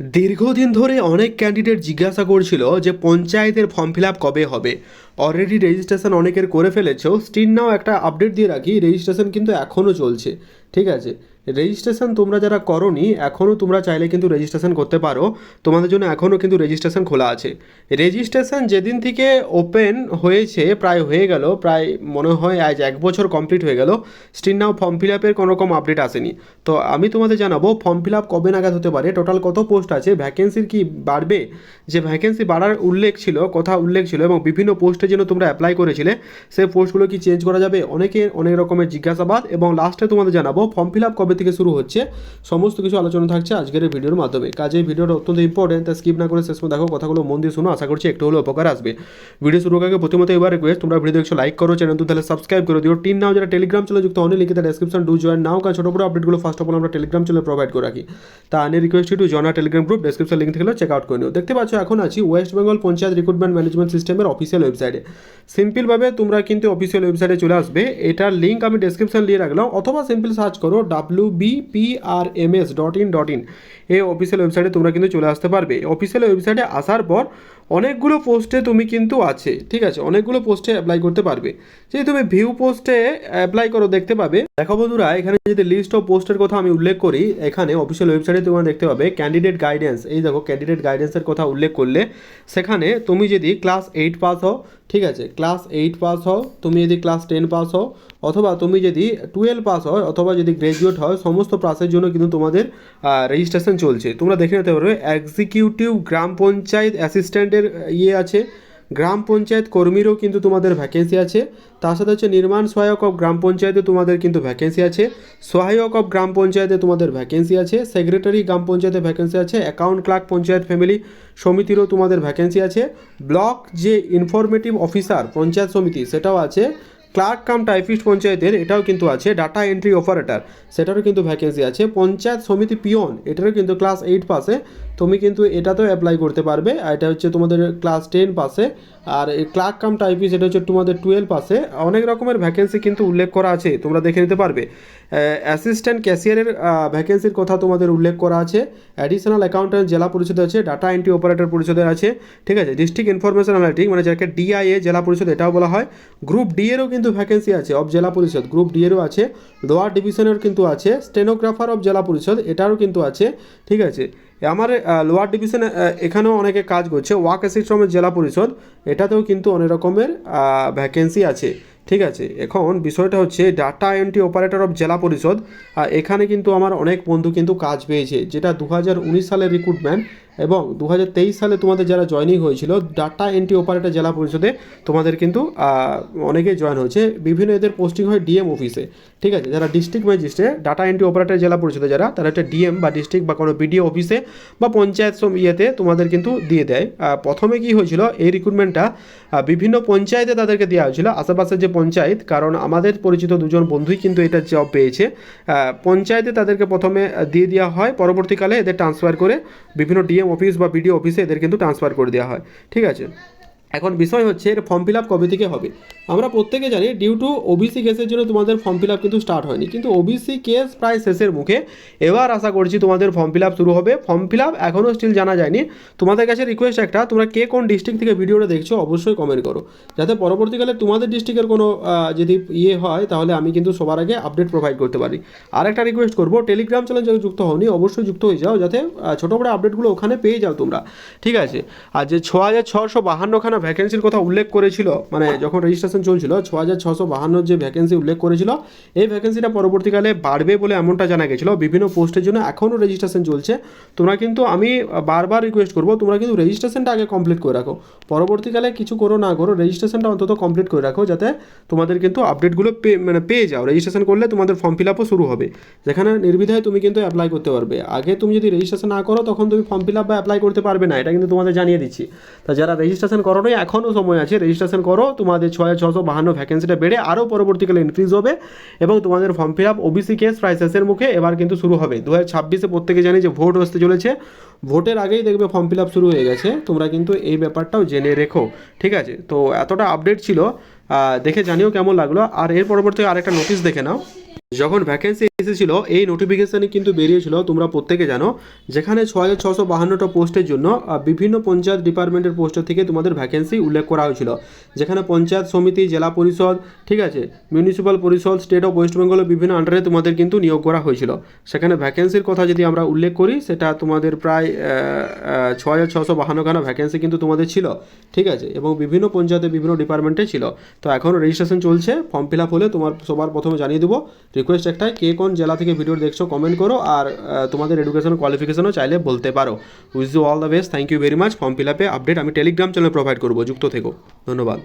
দীর্ঘদিন ধরে অনেক ক্যান্ডিডেট জিজ্ঞাসা করছিল যে পঞ্চায়েতের ফর্ম ফিল কবে হবে। অলরেডি রেজিস্ট্রেশন অনেকের করে ফেলেছ। স্টিল নাও একটা আপডেট দিয়ে রাখি রেজিস্ট্রেশন কিন্তু এখনও চলছে। ঠিক আছে? রেজিস্ট্রেশন তোমরা যারা করনি এখনও তোমরা চাইলে কিন্তু রেজিস্ট্রেশন করতে পারো। তোমাদের জন্য এখনও কিন্তু রেজিস্ট্রেশন খোলা আছে। রেজিস্ট্রেশন যেদিন থেকে ওপেন হয়েছে, প্রায় হয়ে গেল, প্রায় মনে হয় আজ এক বছর কমপ্লিট হয়ে গেল স্টিল নাও ফর্ম ফিল আপের কোনো রকম আপডেট আসেনি। তো আমি তোমাদের জানাব ফর্ম ফিল আপ কবে নাগাদ হতে পারে টোটাল কত পোস্ট আছে ভ্যাকেন্সির কি বাড়বে? যে ভ্যাকেন্সি বাড়ার উল্লেখ ছিল, কথা উল্লেখ ছিল এবং বিভিন্ন পোস্টের জন্য তোমরা অ্যাপ্লাই করেছিলে, সেই পোস্টগুলো কি চেঞ্জ করা যাবে? অনেকে অনেক রকমের জিজ্ঞাসাবাদ এবং লাস্টে তোমাদের জানাব ফর্ম ফিল আপ কবে থেকে শুরু হচ্ছে, সমস্ত কিছু আলোচনা থাকছে আজকের এই ভিডিওর মাধ্যমে। কাজে ভিডিওটা অত্যন্ত ইম্পর্টেন্ট তা স্কিপ না করে শেষ দেখো, কথাগুলো মন দিয়ে শুনো, আশা করছি একটু হলেও উপকার আসবে। ভিডিও শুরু আগে প্রথমত এবার রিকোয়েস্ট তোমরা ভিডিও দেখছ লাইক করো চ্যানেল তাহলে সাবস্ক্রাইব করে দিও। টিন নাও যারা টেলিগ্রাম চ্যানেল যুক্ত অনেক লিখে ডেসক্রিপশন ডু জয়েন নাও কারণ ছোটো বড় আপডেটগুলো ফার্স্ট অফ অল আমরা টেলিগ্রাম চ্যানেলে প্রোভাইড করে রাখি। তা আনে request to join Telegram group description link থেকে চেক আউট করে নিও। দেখতে পাচ্ছ, এখন আছি West Bengal panchayat recruitment management সিস্টেমের অফিসিয়াল ওয়েবসাইটে সিম্পলভাবে তোমরা কিন্তু অফিসিয়াল ওয়েবসাইটে চলে আসবে। এটার লিঙ্ক আমি ডেসক্রিপশন দিয়ে রাখলাম, অথবা সিম্পল সার্চ করো W B M S dot in dot in এই অফিসিয়াল ওয়েবসাইটে তোমরা কিন্তু চলে আসতে পারবে। অফিসিয়াল ওয়েবসাইটে আসার পর অনেকগুলো পোস্টে তুমি কিন্তু আছে, ঠিক আছে? অনেকগুলো পোস্টে অ্যাপ্লাই করতে পারবে। যদি তুমি ভিউ পোস্টে অ্যাপ্লাই করো, দেখতে পাবে দেখো বন্ধুরা, এখানে যদি লিস্ট অফ পোস্টের কথা আমি উল্লেখ করি, এখানে অফিসিয়াল ওয়েবসাইটে তোমরা দেখতে পাবে ক্যান্ডিডেট গাইডেন্স এই দেখো ক্যান্ডিডেট গাইডেন্সের কথা উল্লেখ করলে, সেখানে তুমি যদি ক্লাস এইট পাস হও, ঠিক আছে ক্লাস এইট পাস হও, তুমি যদি ক্লাস টেন পাস হও, অথবা তুমি যদি টুয়েলভ পাস হয় অথবা যদি গ্র্যাজুয়েট হয় সমস্ত পাসের জন্য কিন্তু তোমাদের রেজিস্ট্রেশন চলছে। তোমরা দেখে নিতে পারবে এক্সিকিউটিভ গ্রাম পঞ্চায়েত অ্যাসিস্ট্যান্টের ইয়ে আছে গ্রাম পঞ্চায়েত কর্মীরও কিন্তু তোমাদের ভ্যাকেন্সি আছে। তার সাথে হচ্ছে নির্মাণ সহায়ক অফ গ্রাম পঞ্চায়েতে তোমাদের কিন্তু ভ্যাকেন্সি আছে। সহায়ক অফ গ্রাম পঞ্চায়েতে তোমাদের ভ্যাকেন্সি আছে। সেক্রেটারি গ্রাম পঞ্চায়েতে ভ্যাকেন্সি আছে। অ্যাকাউন্ট ক্লার্ক পঞ্চায়েত ফ্যামিলি সমিতিরও তোমাদের ভ্যাকেন্সি আছে। ব্লক যে ইনফরমেটিভ অফিসার পঞ্চায়েত সমিতি সেটাও আছে। ক্লার্ক কাম টাইপিস্ট পঞ্চায়েতের এটাও কিন্তু আছে। ডাটা এন্ট্রি অপারেটর সেটারও কিন্তু ভ্যাকেন্সি আছে। পঞ্চায়েত সমিতি পিয়ন এটারও কিন্তু ক্লাস এইট পাসে তুমি কিন্তু এটাতেও অ্যাপ্লাই করতে পারবে। আর এটা হচ্ছে তোমাদের ক্লাস টেন পাসে আর এই ক্লার্ক কাম টাইপিস্ট এটা হচ্ছে তোমাদের টুয়েলভ পাসে অনেক রকমের ভ্যাকেন্সি কিন্তু উল্লেখ করা আছে, তোমরা দেখে নিতে পারবে। অ্যাসিস্ট্যান্ট ক্যাশিয়ারের ভ্যাকেন্সির কথা তোমাদের উল্লেখ করা আছে। অ্যাডিশনাল অ্যাকাউন্ট্যান্ট জেলা পরিষদে আছে ডাটা এন্ট্রি অপারেটর পরিষদের আছে। ঠিক আছে? ডিস্ট্রিক্ট ইনফরমেশন অ্যানালিটিক মানে যাকে ডিআইএ জেলা পরিষদ, এটাও বলা হয়। গ্রুপ ডি এরও কিন্তু ভ্যাকেন্সি আছে অফ জেলা পরিষদ। গ্রুপ ডি এরও আছে। লোয়ার ডিভিশনের কিন্তু আছে। স্টেনোগ্রাফার অফ জেলা পরিষদ, এটারও কিন্তু আছে। ঠিক আছে? আমার লোয়ার ডিভিশনে এখানেও অনেকে কাজ করছে। ওয়াক অ্যাসিস্ট্রমের জেলা পরিষদ, এটাতেও কিন্তু অনেক রকমের ভ্যাকেন্সি আছে। ঠিক আছে, এখন বিষয়টা হচ্ছে ডাটা এন্ট্রি অপারেটর অফ জেলা পরিষদ এখানে কিন্তু আমার অনেক বন্ধু কিন্তু কাজ পেয়েছে, যেটা দু হাজার উনিশ সালের রিক্রুটমেন্ট এবং দু হাজার তেইশ সালে তোমাদের যারা জয়নিং হয়েছিল ডাটা এন্ট্রি অপারেটর জেলা পরিষদে তোমাদের কিন্তু অনেকে জয়েন হয়েছে, বিভিন্ন এদের পোস্টিং হয় ডিএম অফিসে ঠিক আছে, যারা district magistrate data entry operator জেলা পরিষদে যারা, তারা একটা ডিএম বা ডিস্ট্রিক্ট বা কোনো বিডিও অফিসে বা পঞ্চায়েত ইয়েতে তোমাদের কিন্তু দিয়ে দেয়। প্রথমে কি হয়েছিল, এই রিক্রুটমেন্টটা বিভিন্ন পঞ্চায়েতে তাদেরকে দেওয়া হয়েছিল আশেপাশের যে পঞ্চায়েত, কারণ আমাদের পরিচিত দুজন বন্ধুই কিন্তু এটা জব পেয়েছে। পঞ্চায়েতে তাদেরকে প্রথমে দিয়ে দেওয়া হয়, পরবর্তীকালে এদের ট্রান্সফার করে বিভিন্ন ডিএম অফিস বা বিডিও অফিসে এদের কিন্তু ট্রান্সফার করে দেওয়া হয়। ঠিক আছে? এখন বিষয় হচ্ছে এর ফর্ম ফিল আপ কবে থেকে হবে? আমরা প্রত্যেকে জানি ডিউ টু ওবিসি কেসের জন্য তোমাদের ফর্ম ফিল আপ কিন্তু স্টার্ট হয়নি। কিন্তু ওবিসি কেস প্রায় শেষের মুখে এবার আশা করছি তোমাদের ফর্ম ফিল আপ শুরু হবে। ফর্ম ফিল আপ এখনও স্টিল জানা যায়নি। তোমাদের কাছে রিকোয়েস্ট একটা, তোমরা কে কোন ডিস্ট্রিক্ট থেকে ভিডিওটা দেখছ অবশ্যই কমেন্ট করো। যাতে পরবর্তীকালে তোমাদের ডিস্ট্রিক্টের কোনো যদি ইয়ে হয়, তাহলে আমি কিন্তু সবার আগে আপডেট প্রোভাইড করতে পারি। আর একটা রিকোয়েস্ট করব টেলিগ্রাম চ্যানেল যারা যুক্ত হওনি, অবশ্যই যুক্ত হয়ে যাও যাতে ছোটো বড়ো আপডেটগুলো ওখানে পেয়ে যাও তোমরা। ঠিক আছে? আর যে ছ হাজার ছশো বাহান্নখানা ভ্যাকেন্সির কথা উল্লেখ করেছিল মানে যখন রেজিস্ট্রেশন চলছিল, ছ হাজার ছশো বাহান্নর যে ভ্যাকেন্সি উল্লেখ করেছিল, এই ভ্যাকেন্সিটা পরবর্তীকালে বাড়বে বলে এমনটা জানা গেছিল। বিভিন্ন পোস্টের জন্য এখনও রেজিস্ট্রেশন চলছে। তোমরা কিন্তু, আমি বারবার রিকোয়েস্ট করব, তোমরা কিন্তু রেজিস্ট্রেশনটা আগে কমপ্লিট করে রাখো। পরবর্তীকালে কিছু করো না করো রেজিস্ট্রেশনটা অন্তত কমপ্লিট করে রাখো, যাতে তোমাদের কিন্তু আপডেটগুলো পে মানে পেয়ে যাও। রেজিস্ট্রেশন করলে তোমাদের ফর্ম ফিল আপও শুরু হবে। যেখানে নির্বিধায় তুমি কিন্তু অ্যাপ্লাই করতে পারবে। আগে তুমি যদি রেজিস্ট্রেশন না করো, তখন তুমি ফর্ম ফিল আপ বা অ্যাপ্লাই করতে পারবে না। এটা কিন্তু তোমাদের জানিয়ে দিচ্ছি। তা যারা রেজিস্ট্রেশন করো নাই এখনও সময় আছে রেজিস্ট্রেশন করো। তোমাদের ছয় ছশো বাহান্ন ভ্যাকেন্সিটা বেড়ে আরও পরবর্তীকালে ইনক্রিজ হবে এবং তোমাদের form fill up OBC case প্রায় শেষের মুখে এবার কিন্তু শুরু হবে। দু হাজার ছাব্বিশে প্রত্যেকে জানি যে ভোট আসতে চলেছে। ভোটের আগেই দেখবে ফর্ম ফিল আপ শুরু হয়ে গেছে। তোমরা কিন্তু এই ব্যাপারটাও জেনে রেখো, ঠিক আছে? তো এতটা আপডেট ছিল দেখে জানিও কেমন লাগল। আর এর পরবর্তী আরেকটা নোটিশ দেখে নাও। যখন ভ্যাকেন্সি এসেছিল, এই নোটিফিকেশানে কিন্তু বেরিয়েছিল, তোমরা প্রত্যেকে জানো। যেখানে ছ হাজার ছশো বাহান্নটা পোস্টের জন্য বিভিন্ন পঞ্চায়েত ডিপার্টমেন্টের পোস্টের থেকে তোমাদের ভ্যাকেন্সি উল্লেখ করা হয়েছিল। যেখানে পঞ্চায়েত সমিতি, জেলা পরিষদ, ঠিক আছে মিউনিসিপ্যাল পরিষদ স্টেট অফ ওয়েস্ট বেঙ্গলের বিভিন্ন আন্ডারে তোমাদের কিন্তু নিয়োগ করা হয়েছিল। সেখানে ভ্যাকেন্সির কথা যদি আমরা উল্লেখ করি, সেটা তোমাদের প্রায় ছ হাজার ছশো বাহান্নখানা ভ্যাকেন্সি কিন্তু তোমাদের ছিল, ঠিক আছে, এবং বিভিন্ন পঞ্চায়েতে বিভিন্ন ডিপার্টমেন্টে ছিল। তো এখন রেজিস্ট্রেশন চলছে ফর্ম ফিল আপ হলে তোমার সবার প্রথমে জানিয়ে দেবো রিকোয়েস্ট একটাই, কে কোন জেলা থেকে ভিডিও দেখছ কমেন্ট করো আর তোমাদের এডুকেশন কোয়ালিফিকেশনও চাইলে বলতে পারো। Wish you all the best thank you very much form fill আপে আপডেট আমি টেলিগ্রাম চ্যানেল প্রোভাইড করব, যুক্ত থেকো। ধন্যবাদ।